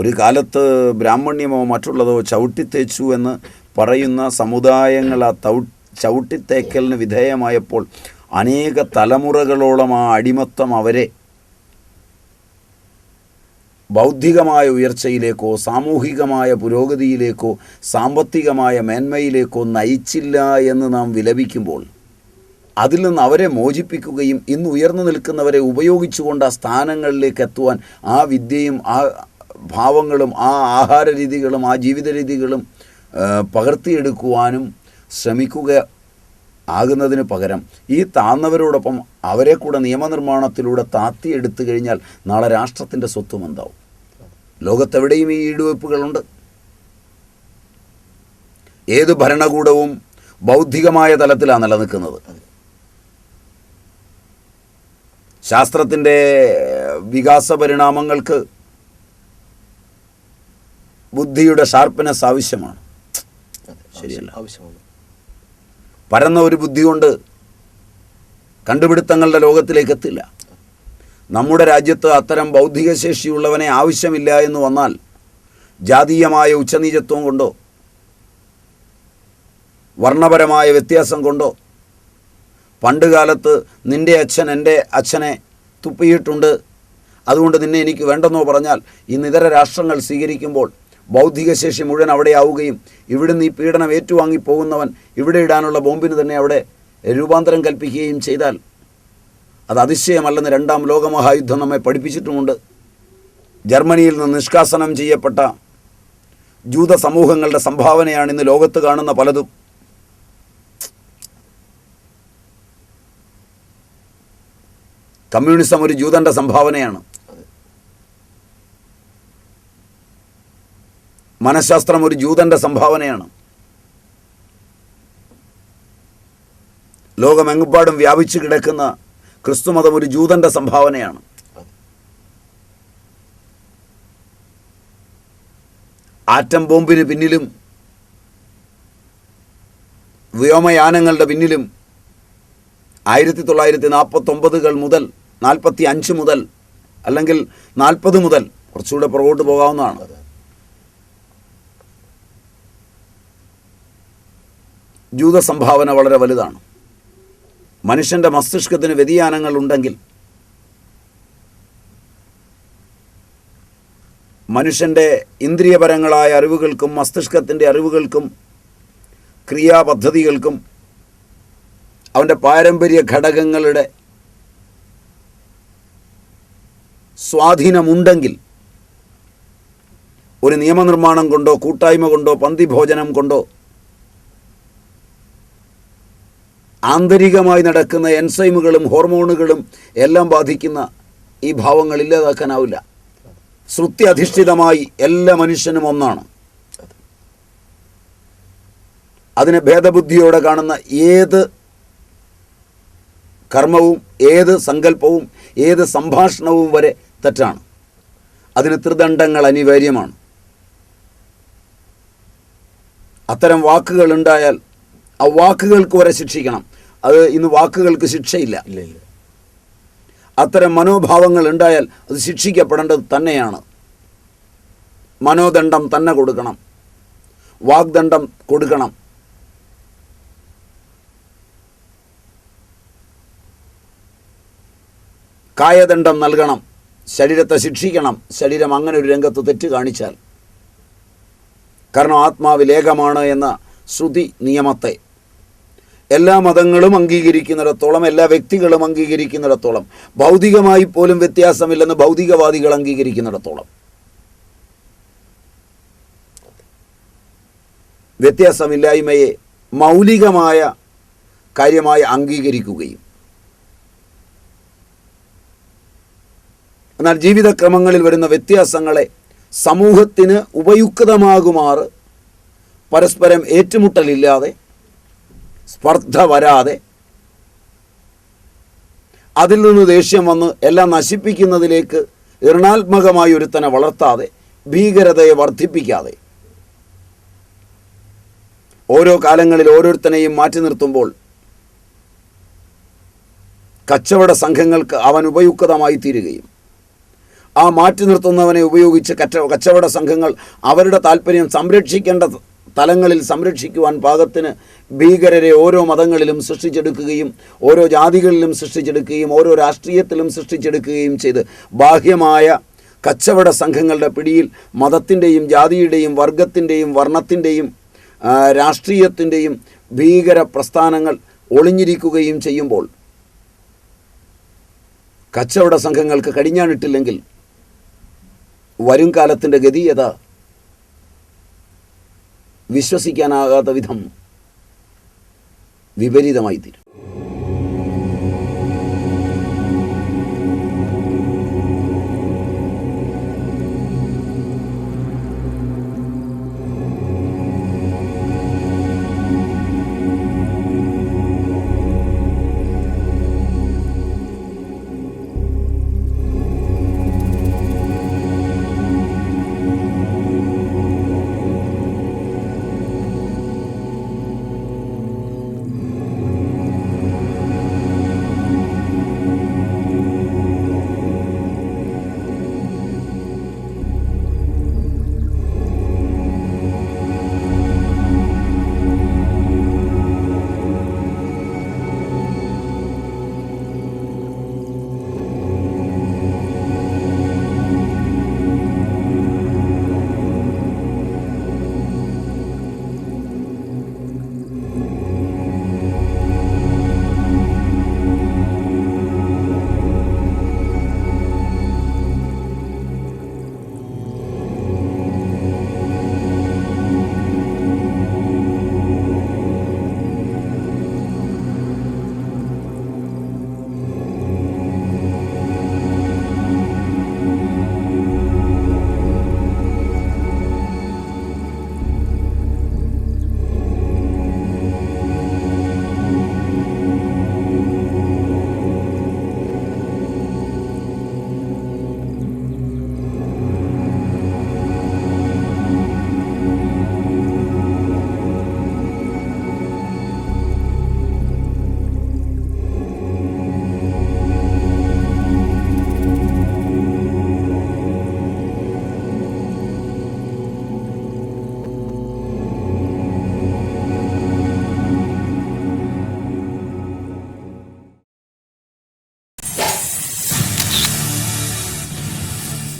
ഒരു കാലത്ത് ബ്രാഹ്മണ്യമോ മറ്റുള്ളതോ ചവിട്ടിത്തേച്ചു എന്ന് പറയുന്ന സമുദായങ്ങൾ ആ തൗ ചവിട്ടിത്തേക്കലിന് വിധേയമായപ്പോൾ അനേക തലമുറകളോളം ആ അടിമത്തം അവരെ ബൗദ്ധികമായ ഉയർച്ചയിലേക്കോ സാമൂഹികമായ പുരോഗതിയിലേക്കോ സാമ്പത്തികമായ മേന്മയിലേക്കോ നയിച്ചില്ല എന്ന് നാം വിലപിക്കുമ്പോൾ അതിൽ നിന്ന് അവരെ മോചിപ്പിക്കുകയും ഇന്ന് ഉയർന്നു നിൽക്കുന്നവരെ ഉപയോഗിച്ചുകൊണ്ട് ആ സ്ഥാനങ്ങളിലേക്ക് എത്തുവാൻ ആ വിദ്യയും ആ ഭാവങ്ങളും ആ ആഹാര രീതികളും ആ ജീവിത രീതികളും പകർത്തിയെടുക്കുവാനും ശ്രമിക്കുക ആകുന്നതിന് പകരം ഈ താന്നവരോടൊപ്പം അവരെ കൂടെ നിയമനിർമ്മാണത്തിലൂടെ താത്തിയെടുത്തു കഴിഞ്ഞാൽ നാളെ രാഷ്ട്രത്തിന്റെ സ്വത്വം എന്താവും? ലോകത്തെവിടെയും ഈ ഈടുവയ്പ്പുകളുണ്ട്. ഏത് ഭരണകൂടവും ബൗദ്ധികമായ തലത്തിലാണ് നിലനിൽക്കുന്നത്. ശാസ്ത്രത്തിന്റെ വികാസ പരിണാമങ്ങൾക്ക് ബുദ്ധിയുടെ ഷാർപ്പ്നെസ് ആവശ്യമാണ്. ശരിയല്ല. ആവശ്യമാണ് പരന്ന ഒരു ബുദ്ധി കൊണ്ട് കണ്ടുപിടുത്തങ്ങളുടെ ലോകത്തിലേക്ക് എത്തില്ല. നമ്മുടെ രാജ്യത്ത് അത്തരം ബൗദ്ധിക ശേഷിയുള്ളവനെ ആവശ്യമില്ല എന്ന് വന്നാൽ ജാതീയമായ ഉച്ചനീചത്വം കൊണ്ടോ വർണപരമായ വ്യത്യാസം കൊണ്ടോ പണ്ട് കാലത്ത് നിന്റെ അച്ഛൻ എന്റെ അച്ഛനെ തുപ്പിയിട്ടുണ്ട് അതുകൊണ്ട് നിന്നെ എനിക്ക് വേണ്ടെന്നോ പറഞ്ഞാൽ ഇന്ന് ഇതര രാഷ്ട്രങ്ങൾ സ്വീകരിക്കുമ്പോൾ ബൗദ്ധിക ശേഷി മുഴുവൻ അവിടെ ആവുകയും ഇവിടുന്ന് ഈ പീഡനം ഏറ്റുവാങ്ങി പോകുന്നവൻ ഇവിടെ ഇടാനുള്ള ബോംബിന് തന്നെ അവിടെ രൂപാന്തരം കൽപ്പിക്കുകയും ചെയ്താൽ അത് അതിശയമല്ലെന്ന് രണ്ടാം ലോകമഹായുദ്ധം നമ്മെ പഠിപ്പിച്ചിട്ടുമുണ്ട്. ജർമ്മനിയിൽ നിന്ന് നിഷ്കാസനം ചെയ്യപ്പെട്ട ജൂത സമൂഹങ്ങളുടെ സംഭാവനയാണ് ഇന്ന് ലോകത്ത് കാണുന്ന പലതും. കമ്മ്യൂണിസം ഒരു ജൂതന്റെ സംഭാവനയാണ്. മനഃശാസ്ത്രം ഒരു ജൂതന്റെ സംഭാവനയാണ്. ലോകമെങ്ങുപാടും വ്യാപിച്ചു കിടക്കുന്ന ക്രിസ്തുമതം ഒരു ജൂതന്റെ സംഭാവനയാണ്. ആറ്റം ബോംബിന് പിന്നിലും വ്യോമയാനങ്ങളുടെ പിന്നിലും ആയിരത്തി തൊള്ളായിരത്തി നാൽപ്പത്തൊമ്പതുകൾ മുതൽ നാൽപ്പത്തി അഞ്ച് മുതൽ അല്ലെങ്കിൽ നാൽപ്പത് മുതൽ കുറച്ചുകൂടെ പുറകോട്ട് പോകാവുന്നതാണ്. ജൂത സംഭാവന വളരെ വലുതാണ്. മനുഷ്യന്റെ മസ്തിഷ്കത്തിന് വ്യതിയാനങ്ങൾ ഉണ്ടെങ്കിൽ മനുഷ്യന്റെ ഇന്ദ്രിയപരങ്ങളായ അറിവുകൾക്കും മസ്തിഷ്കത്തിന്റെ അറിവുകൾക്കും ക്രിയാപദ്ധതികൾക്കും അവന്റെ പാരമ്പര്യ ഘടകങ്ങളുടെ സ്വാധീനമുണ്ടെങ്കിൽ ഒരു നിയമനിർമ്മാണം കൊണ്ടോ കൂട്ടായ്മ കൊണ്ടോ പന്തിഭോജനം കൊണ്ടോ ആന്തരികമായി നടക്കുന്ന എൻസൈമുകളും ഹോർമോണുകളും എല്ലാം ബാധിക്കുന്ന ഈ ഭാവങ്ങൾ ഇല്ലാതാക്കാനാവില്ല. ശ്രുതി അധിഷ്ഠിതമായി എല്ലാ മനുഷ്യനും ഒന്നാണ്. അതിനെ ഭേദബുദ്ധിയോടെ കാണുന്ന ഏത് കർമ്മവും ഏത് സങ്കല്പവും ഏത് സംഭാഷണവും വരെ തെറ്റാണ്. അതിന് ത്രിദണ്ഡങ്ങൾ അനിവാര്യമാണ്. അത്തരം വാക്കുകൾ ഉണ്ടായാൽ ആ വാക്കുകൾക്ക് വരെ ശിക്ഷിക്കണം. അത് ഇന്ന് വാക്കുകൾക്ക് ശിക്ഷയില്ല. അത്തരം മനോഭാവങ്ങൾ ഉണ്ടായാൽ അത് ശിക്ഷിക്കപ്പെടേണ്ടത് തന്നെയാണ്. മനോദണ്ഡം തന്നെ കൊടുക്കണം. വാഗ്ദണ്ഡം കൊടുക്കണം. കായദണ്ഡം നൽകണം. ശരീരത്തെ ശിക്ഷിക്കണം. ശരീരം അങ്ങനെ ഒരു രംഗത്ത് തെറ്റ് കാണിച്ചാൽ. കാരണം ആത്മാവിലേകമാണ് എന്ന ശ്രുതി നിയമത്തെ എല്ലാ മതങ്ങളും അംഗീകരിക്കുന്നിടത്തോളം എല്ലാ വ്യക്തികളും അംഗീകരിക്കുന്നിടത്തോളം ഭൗതികമായി പോലും വ്യത്യാസമില്ലെന്ന് ഭൗതികവാദികൾ അംഗീകരിക്കുന്നിടത്തോളം. വ്യത്യാസമില്ലായ്മയെ മൗലികമായ കാര്യമായി അംഗീകരിക്കുകയും. എന്നാൽ ജീവിതക്രമങ്ങളിൽ വരുന്ന വ്യത്യാസങ്ങളെ സമൂഹത്തിന് ഉപയുക്തമാകുമാറ് പരസ്പരം ഏറ്റുമുട്ടലില്ലാതെ സ്പർദ്ധ വരാതെ അതിൽ നിന്ന് ദേഷ്യം വന്ന് എല്ലാം നശിപ്പിക്കുന്നതിലേക്ക് ഋണാത്മകമായി ഒരുത്തനെ വളർത്താതെ ഭീകരതയെ വർദ്ധിപ്പിക്കാതെ. ഓരോ കാലങ്ങളിൽ ഓരോരുത്തനെയും മാറ്റി നിർത്തുമ്പോൾ കച്ചവട സംഘങ്ങൾക്ക് അവൻ ഉപയുക്തമായി തീരുകയും ആ മാറ്റി നിർത്തുന്നവനെ ഉപയോഗിച്ച് കച്ച കച്ചവട സംഘങ്ങൾ അവരുടെ താല്പര്യം സംരക്ഷിക്കേണ്ട തലങ്ങളിൽ സംരക്ഷിക്കുവാൻ പാകത്തിന് ഭീകരരെ ഓരോ മതങ്ങളിലും സൃഷ്ടിച്ചെടുക്കുകയും ഓരോ ജാതികളിലും സൃഷ്ടിച്ചെടുക്കുകയും ഓരോ രാഷ്ട്രീയത്തിലും സൃഷ്ടിച്ചെടുക്കുകയും ചെയ്ത് ബാഹ്യമായ കച്ചവട സംഘങ്ങളുടെ പിടിയിൽ മതത്തിന്റെയും ജാതിയുടെയും വർഗത്തിന്റെയും വർണത്തിന്റെയും രാഷ്ട്രീയത്തിന്റെയും ഭീകര പ്രസ്ഥാനങ്ങൾ ഒളിഞ്ഞിരിക്കുകയും ചെയ്യുമ്പോൾ കച്ചവട സംഘങ്ങൾക്ക് കടിഞ്ഞാണിട്ടില്ലെങ്കിൽ വരും കാലത്തിന്റെ ഗതിയത വിശ്വസിക്കാനാകാത്ത വിധം വിപരീതമായി തീരും